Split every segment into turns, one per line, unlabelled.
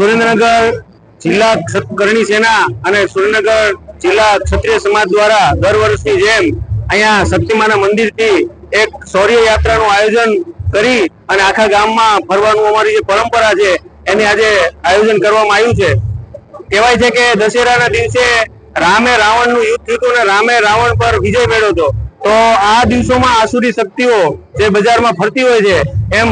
સુરેન્દ્રનગર જિલ્લા કરણી સેના અને સુરેન્દ્રનગર જિલ્લા ક્ષત્રિય સમાજ દ્વારા દર વર્ષની જેમ અહીંયા શક્તિમાના મંદિરથી એક શૌર્ય યાત્રાનું આયોજન કરી અને આખા ગામમાં ફરવાનું અમારી જે પરંપરા છે, એને આજે આયોજન કરવામાં આવ્યું છે. કહેવાય છે કે દશેરાના દિવસે રામે રાવણનું યુદ્ધ થયું હતું અને રામે રાવણ પર વિજય મેળવ્યો હતો. તો આ દિવસોમાં આસુરી શક્તિઓ જે બજારમાં ફરતી હોય છે, એમ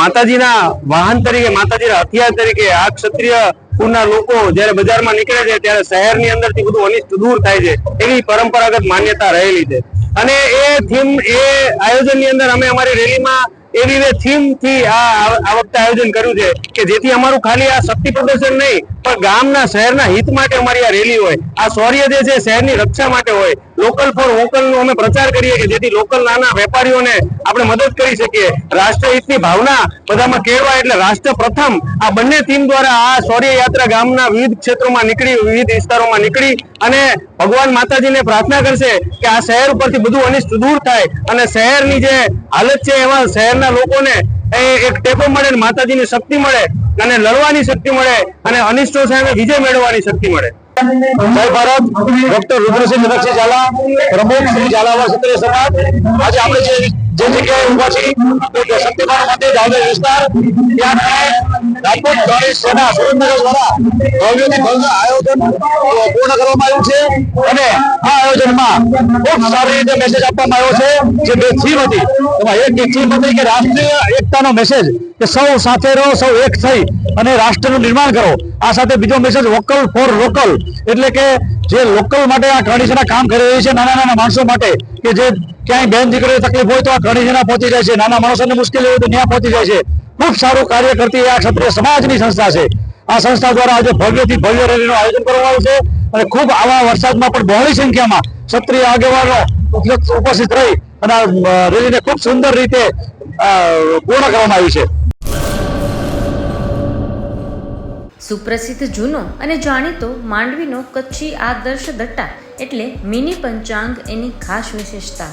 માતાજીના વાહન તરીકે, માતાજીના હથિયાર તરીકે આ ક્ષત્રિય કુળના લોકો જ્યારે બજારમાં નીકળે છે, ત્યારે શહેરની અંદરથી બધું અનિષ્ટ દૂર થાય છે, એવી પરંપરાગત માન્યતા રહેલી છે. અને એ થીમ, એ આયોજનની અંદર અમે અમારી રેલીમાં એવી થીમથી આ વખતે આયોજન કર્યું છે કે જેથી અમારું ખાલી આ શક્તિ પ્રદર્શન નહીં પણ ગામના શહેરના હિત માટે અમારી આ રેલી હોય, આ શૌર્ય જે છે શહેરની રક્ષા માટે હોય લોકલ ફોર વોકલ નો અમે પ્રચાર કરીએ કે જેથી લોકલ નાના વેપારીઓને આપણે મદદ કરી શકીએ. રાષ્ટ્રહિતની ભાવના બધામાં કેળવાય એટલે રાષ્ટ્ર પ્રથમ આ બંને થીમ દ્વારા આ શૌર્ય યાત્રા ગામના વિવિધ ક્ષેત્રોમાં નીકળી, વિવિધ વિસ્તારોમાં નીકળી અને ભગવાન માતાજીને પ્રાર્થના કરશે કે આ શહેર ઉપરથી બધું અનિષ્ટ દૂર થાય અને શહેરની જે હાલત છે એમાં શહેરના લોકોને એ એક ટેકો મળે અને માતાજીની શક્તિ મળે અને લડવાની શક્તિ મળે અને અનિષ્ટો સામે વિજય મેળવવાની શક્તિ મળે. જય ભારત, ડોક્ટર રુદ્રસિંહ જનકસિંહ ઝાલા પ્રમુખ શ્રી ઝાલાવા ક્ષત્રિય સમાજ. આજે આપણે જે જે જગ્યાએ તે શક્તિમાન મંદિર દાહોદ વિસ્તાર ત્યાં રાજકોટ ગણેશ સેના સુરેન્દ્રનગર દ્વારા ભવ્યથી ભવ્ય આયોજન પૂર્ણ કરવામાં આવ્યું છે. અને આ આયોજનમાં ખૂબ સારી રીતે મેસેજ આપવામાં આવ્યો છે. જે બે થીમ હતી. એમાં એક થીમ હતી કે રાષ્ટ્રીય એકતાનો મેસેજ કે સૌ સાથે રહો, સૌ એક થઈ અને રાષ્ટ્રનું નિર્માણ કરો. આ સાથે બીજો મેસેજ વોકલ ફોર લોકલ એટલે કે જે લોકલ માટે આ કણીસેના કામ કરી રહી છે નાના નાના માણસો માટે કે જે ક્યાંય બેન દીકરીઓ તકલીફ હોય તો આ કણીસેના પહોંચી જાય છે. નાના માણસોને મુશ્કેલી હોય તો ત્યાં પહોંચી જાય છે. ખૂબ સારું કાર્ય કરતી આ ક્ષત્રિય સમાજની સંસ્થા છે. આ સંસ્થા દ્વારા આજે ભવ્યથી ભવ્ય રેલીનું આયોજન કરવામાં આવ્યું છે અને ખૂબ આવા વરસાદમાં પણ બહોળી સંખ્યામાં ક્ષત્રિય આગેવાનો ઉપસ્થિત રહી અને રેલીને ખૂબ સુંદર રીતે પૂર્ણ કરવામાં આવી છે.
સુપ્રસિદ્ધ જૂનો અને જાણીતો માંડવીનો કચ્છી આદર્શ દટ્ટા એટલે મિની પંચાંગ એની ખાસ વિશેષતા.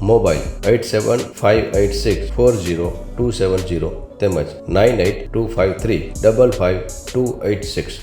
Mobile eight seven five eight six four zero two seven zero તેમજ nine eight two five three double five two eight six